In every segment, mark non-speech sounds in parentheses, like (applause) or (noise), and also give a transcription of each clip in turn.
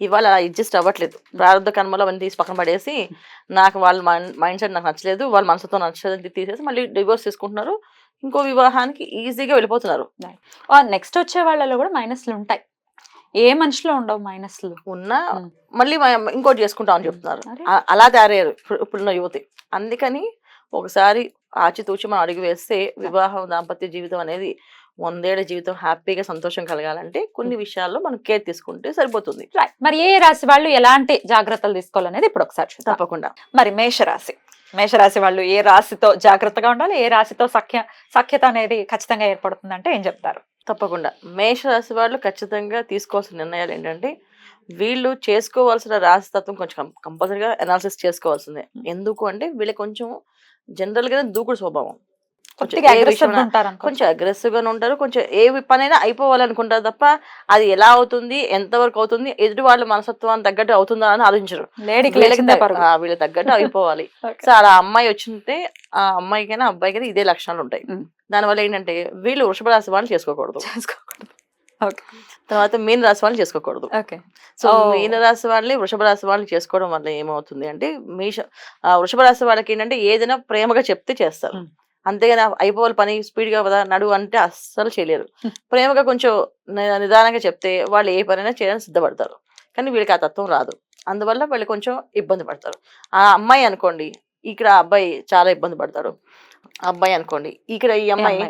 ఇవాళ అలా అడ్జస్ట్ అవ్వట్లేదు. ప్రారంభ కర్మలో అవన్నీ తీసి పక్కన పడేసి నాకు వాళ్ళ మైండ్ సెట్ నాకు నచ్చలేదు వాళ్ళ మనసుతో నచ్చలేదు అని తీసేసి మళ్ళీ డివోర్స్ తీసుకుంటున్నారు ఇంకో వివాహానికి ఈజీగా వెళ్ళిపోతున్నారు. నెక్స్ట్ వచ్చే వాళ్ళలో కూడా మైనస్లు ఉంటాయి. ఏ మనిషిలో ఉండవు మైనస్లు ఉన్నా. మళ్ళీ ఇంకోటి చేసుకుంటామని చెప్తున్నారు. అలా తయారయ్యారు ఇప్పుడు- ఇప్పుడున్న యువతి. అందుకని ఒకసారి ఆచితూచి మనం అడుగు వేస్తే వివాహం దాంపత్య జీవితం అనేది వందేళ్ళ జీవితం హ్యాపీగా సంతోషం కలగాలంటే కొన్ని విషయాల్లో మనం కేర్ తీసుకుంటే సరిపోతుంది. మరి ఏ రాశి వాళ్ళు ఎలాంటి జాగ్రత్తలు తీసుకోవాలనేది ఇప్పుడు ఒకసారి తప్పకుండా. మరి మేషరాశి. మేషరాశి వాళ్ళు ఏ రాశితో జాగ్రత్తగా ఉండాలి ఏ రాశితో సఖ్య సఖ్యత అనేది ఖచ్చితంగా ఏర్పడుతుందంటే ఏం చెప్తారు? తప్పకుండా. మేషరాశి వాళ్ళు ఖచ్చితంగా తీసుకోవాల్సిన నిర్ణయాలు ఏంటంటే వీళ్ళు చేసుకోవాల్సిన రాశితత్వం కొంచెం కంపల్సరీగా అనాలిసిస్ చేసుకోవాల్సిందే. ఎందుకు అంటే వీళ్ళకి కొంచెం జనరల్గా దూకుడు స్వభావం. కొంచెం aggressive గా ఉంటారు. కొంచెం అగ్రెసివ్ గానే ఉంటారు. కొంచెం ఏ పనైనా అయిపోవాలనుకుంటారు తప్ప అది ఎలా అవుతుంది ఎంతవరకు అవుతుంది ఎదుటి వాళ్ళ మనసత్వాన్ని తగ్గట్టు అవుతుందా అని ఆలోచించరు. వీళ్ళకి తగ్గట్టు అయిపోవాలి. (laughs) సో అలా అమ్మాయి వచ్చింటే ఆ అమ్మాయికైనా అబ్బాయికైనా ఇదే లక్షణాలు ఉంటాయి. దానివల్ల ఏంటంటే వీళ్ళు వృషభ రాశి వాళ్ళు చేసుకోకూడదు. చేసుకోకూడదు. తర్వాత మీన రాశి వాళ్ళు చేసుకోకూడదు. సో. మీన రాశి వాళ్ళని వృషభ రాశి వాళ్ళు చేసుకోవడం వల్ల ఏమవుతుంది అంటే మీష ఆ, వృషభ రాశి వాళ్ళకి ఏంటంటే ఏదైనా ప్రేమగా చెప్తే చేస్తారు. అంతేగాని అయిపోవాలి పని స్పీడ్గా నడువు నడు అంటే అస్సలు చేయలేరు. ప్రేమగా కొంచెం నిదానంగా చెప్తే వాళ్ళు ఏ పనైనా చేయడానికి సిద్ధపడతారు. కానీ వీళ్ళకి ఆ తత్వం రాదు. అందువల్ల వాళ్ళు కొంచెం ఇబ్బంది పడతారు. ఆ అమ్మాయి అనుకోండి ఇక్కడ ఆ అబ్బాయి చాలా ఇబ్బంది పడతాడు. అబ్బాయి అనుకోండి ఇక్కడ ఈ అమ్మాయి.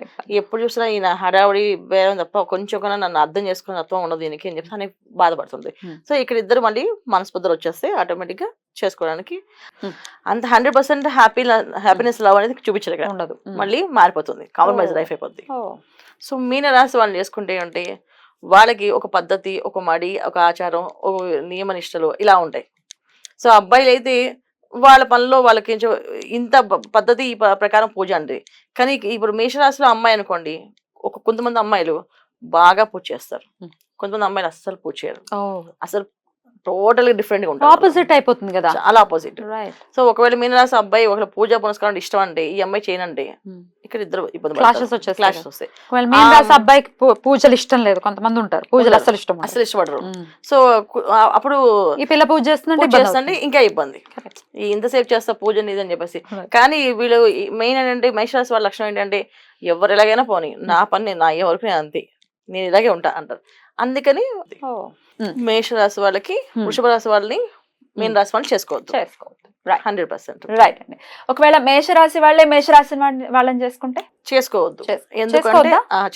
ఎప్పుడు చూసినా ఈయన హడావుడి వేరే తప్ప కొంచెం నన్ను అర్థం చేసుకునే తత్వం ఉండదు దీనికి అని చెప్పి అని బాధపడుతుంది. సో ఇక్కడ ఇద్దరు మళ్ళీ మనస్పర్ధలు వచ్చేస్తే ఆటోమేటిక్గా చేసుకోవడానికి. అంత hundred percent happy happiness love అనేది చూపించదు ఇక్కడ ఉండదు. మళ్ళీ మారిపోతుంది కాంప్రమైజ్. లైఫ్ అయిపోద్ది. సో మీన రాశి వాళ్ళు చేసుకుంటే అంటే వాళ్ళకి ఒక పద్ధతి ఒక మడి ఒక ఆచారం ఒక నియమ నిష్టలు ఇలా ఉంటాయి సో అబ్బాయిలు అయితే వాళ్ళ పనిలో వాళ్ళకి ఇంత పద్ధతి ఈ ప్రకారం పూజ అండి కానీ ఇప్పుడు మేషరాశిలో అమ్మాయి అనుకోండి ఒక కొంతమంది అమ్మాయిలు బాగా పూజ చేస్తారు. కొంతమంది అమ్మాయిలు అస్సలు పూజ చేయరు. అసలు టోటల్గా డిఫరెంట్గా ఉంటారు ఆపోజిట్ అయిపోతుంది కదా. చాలా ఆపోజిట్ సో ఒకవేళ మీనరాశి అబ్బాయి ఒకవేళ పూజ పునస్కారం ఇష్టం అంటే ఈ అమ్మాయి చేయనండి. ఇక్కడ ఇద్దరు ఇబ్బంది క్లాషెస్ వచ్చేస్తాయి. క్లాషెస్ వస్తాయి. ఒకవేళ ఆ, అబ్బాయికి పూజలు ఇష్టం లేదు కొంతమంది ఉంటారు. పూజలు. అసలు ఇష్టం. అసలు ఇష్టపడరు. ఉమ్. సో అప్పుడు ఈ పిల్ల పూజ చేస్తుందంటే చేస్తుంటే అవుతుంది. ఇంకా ఇబ్బంది. ఇంతసేపు చేస్తా పూజ అని చెప్పేసి. కానీ వీళ్ళు మెయిన్ ఏంటంటే మేషరాశి వాళ్ళ లక్షణం ఏంటంటే ఎవరు ఎలాగైనా పోనీ నా పని నా ఎవరికి నేను అంతే. నేను ఇలాగే ఉంటా అంటారు. అందుకని. మేషరాశి వాళ్ళకి. వృషభ రాశి వాళ్ళని మీన రాశి వాళ్ళు చేసుకోవద్దు. చేసుకోవద్దు. Right hundred percent. రైట్ అండి. ఒకవేళ మేషరాశి వాళ్ళే మేషరాశి వాళ్ళని- వాళ్ళని చేసుకుంటే? చేసుకోవద్దు. చేస్- ఎందుకంటే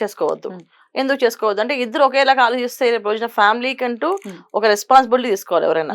చేసుకోవద్దా? ఎందుకు చేసుకోవద్దు? అంటే ఇద్దరు ఒకేలాగా ఆలోచిస్తే రోజున ఫ్యామిలీకి అంటూ. ఒక రెస్పాన్సిబిలిటీ తీసుకోవాలి ఎవరైనా.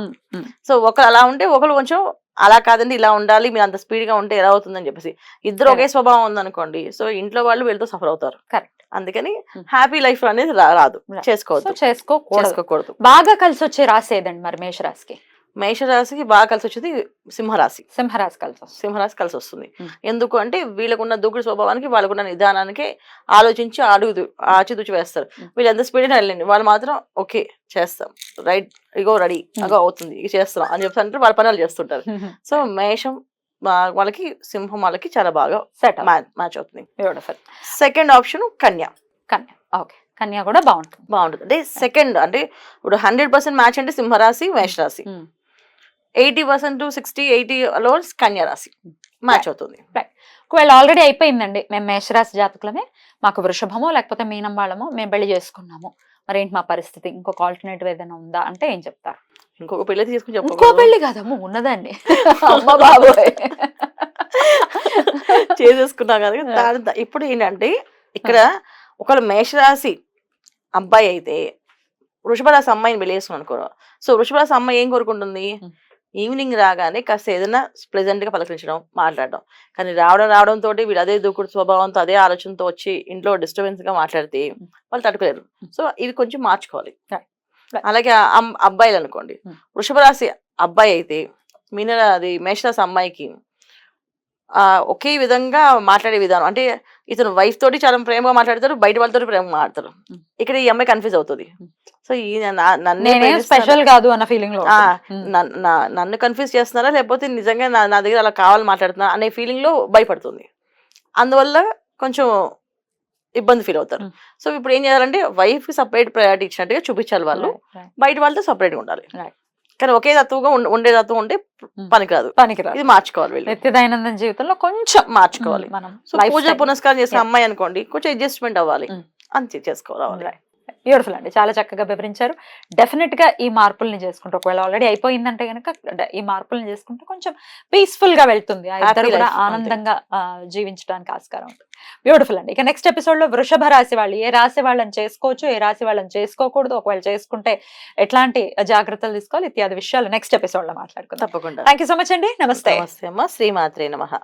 సో ఒకరు అలా ఉంటే ఒకరు కొంచెం అలా కాదండి ఇలా ఉండాలి మీరు అంత స్పీడ్గా ఉంటే ఎలా అవుతుందని చెప్పేసి. ఇద్దరు ఒకే స్వభావం ఉందనుకోండి సో ఇంట్లో వాళ్ళు వీళ్ళతో సఫర్ అవుతారు. Correct. అందుకని. హ్యాపీ లైఫ్ అనేది రాదు. చేసుకోవద్దు. చేసుకోకూడదు. బాగా కలిసి వచ్చే రాశి ఏదండి మరి మేషరాశికి. మేషరాశికి బాగా కలిసి వచ్చేది సింహరాశి. సింహరాశి కలిసి సింహరాశి కలిసి వస్తుంది. ఎందుకు అంటే వీళ్ళకున్న దూకుడు స్వభావానికి వాళ్ళకున్న నిదానానికి ఆలోచించి అడుగుదు ఆచితూచి వేస్తారు. Hmm. వీళ్ళు ఎంత స్పీడ్ వెళ్ళండి వాళ్ళు మాత్రం ఓకే చేస్తాం. Right ego ready. అగో అవుతుంది ఇది చేస్తాం అని చెప్పి అంటే వాళ్ళ పనులు చేస్తుంటారు. సో మేషం వాళ్ళకి సింహం వాళ్ళకి చాలా బాగా సెట్ మ్యాచ్ అవుతుంది. బ్యూటిఫుల్ సెకండ్ ఆప్షన్ కన్యా. కన్యా ఓకే. కన్యా కూడా బాగుంటుంది. బాగుంటుంది. అంటే సెకండ్ అంటే ఇప్పుడు హండ్రెడ్ పర్సెంట్ మ్యాచ్ అంటే సింహరాశి మేషరాశి. ఎయిటీ పర్సెంట్ టు సిక్స్టీ ఎయిటీలో కన్యా రాశి మ్యాచ్ అవుతుంది. ఒకవేళ ఆల్రెడీ అయిపోయిందండి మేము మేషరాశి జాతకులమే మాకు వృషభమో లేకపోతే మీనం వాళ్ళమో మేము పెళ్ళి చేసుకున్నాము. మరి ఏంటి మా పరిస్థితి? ఇంకొక ఆల్టర్నేటివ్ ఏదైనా ఉందా అంటే ఏం చెప్తారు? ఇంకొక పెళ్ళి తీసుకుని ఇంకో చెప్పకూడదు. పెళ్ళి కాదమ్మ ఉన్నదండి. (laughs) అమ్మ బాబోయ్. చేసేసుకున్నా కదా ఇప్పుడు ఏంటంటే ఇక్కడ ఒకవేళ మేషరాశి అబ్బాయి అయితే వృషభరాశి అమ్మాయిని వెళ్ళేసుకుని అనుకో. సో వృషభరాశి అమ్మాయి ఏం కోరుకుంటుంది. ఈవినింగ్ రాగానే కాస్త ఏదైనా ప్లెజెంట్గా పలకరించడం మాట్లాడడం. కానీ రావడం రావడం తోటి వీళ్ళు అదే దూకుడు స్వభావంతో అదే ఆలోచనతో వచ్చి ఇంట్లో డిస్టర్బెన్స్గా మాట్లాడితే వాళ్ళు తట్టుకోలేరు. సో ఇవి కొంచెం మార్చుకోవాలి. అలాగే అబ్బాయిలు అనుకోండి. వృషభ రాశి అబ్బాయి అయితే మీన అది మేషరాశి అమ్మాయికి ఒకే విధంగా మాట్లాడే విధానం అంటే ఇతను వైఫ్ తోటి చాలా ప్రేమగా మాట్లాడతారు బయట వాళ్ళతో ప్రేమగా మాట్లాడతారు. ఇక్కడ ఈ అమ్మాయి కన్ఫ్యూజ్ అవుతుంది. సో ఈ నన్నే? స్పెషల్ కాదు అన్న ఫీలింగ్లో నన్ను కన్ఫ్యూజ్ చేస్తున్నారా లేకపోతే నిజంగా నా దగ్గర అలా కావాలని మాట్లాడుతున్నా అనే ఫీలింగ్లో భయపడుతుంది అందువల్ల కొంచెం ఇబ్బంది ఫీల్ అవుతారు. సో ఇప్పుడు ఏం చేయాలంటే వైఫ్కి సపరేట్ ప్రయారిటీ ఇచ్చినట్టుగా చూపించాలి వాళ్ళు. బయట వాళ్ళతో సపరేట్గా ఉండాలి. కానీ ఒకే తత్వంగా ఉండ- తత్వం ఉంటే. పనికిరాదు. పనికిరాదు. ఇది మార్చుకోవాలి వీళ్ళు. నిత్య దైనందిన జీవితంలో కొంచెం (laughs) మార్చుకోవాలి. మనం సో పూజ పునస్కారం చేసే అమ్మాయి అనుకోండి కొంచెం అడ్జస్ట్మెంట్ అవ్వాలి. అంతే చేసుకోవాలి. బ్యూటిఫుల్ అండి. చాలా చక్కగా వివరించారు. డెఫినెట్గా ఈ మార్పుల్ని చేసుకుంటే ఒకవేళ ఆల్రెడీ అయిపోయిందంటే కనుక ఈ మార్పుల్ని చేసుకుంటే కొంచెం పీస్ఫుల్గా వెళ్తుంది. ఆ ఇద్దరు Happy కూడా. ఆనందంగా జీవించడానికి ఆస్కారం ఉంటుంది. బ్యూటిఫుల్ అండి. ఇక నెక్స్ట్ ఎపిసోడ్లో వృషభ రాశి వాళ్ళు ఏ రాశి వాళ్ళని చేసుకోవచ్చు ఏ రాశి వాళ్ళని చేసుకోకూడదు ఒకవేళ చేసుకుంటే ఎట్లాంటి జాగ్రత్తలు తీసుకోవాలి ఇత్యాది విషయాలు నెక్స్ట్ ఎపిసోడ్లో మాట్లాడుకుందాం. తప్పకుండా. థ్యాంక్ యూ సో మచ్ అండి. నమస్తే. నమస్తే అమ్మ. శ్రీమాత్రే నమః.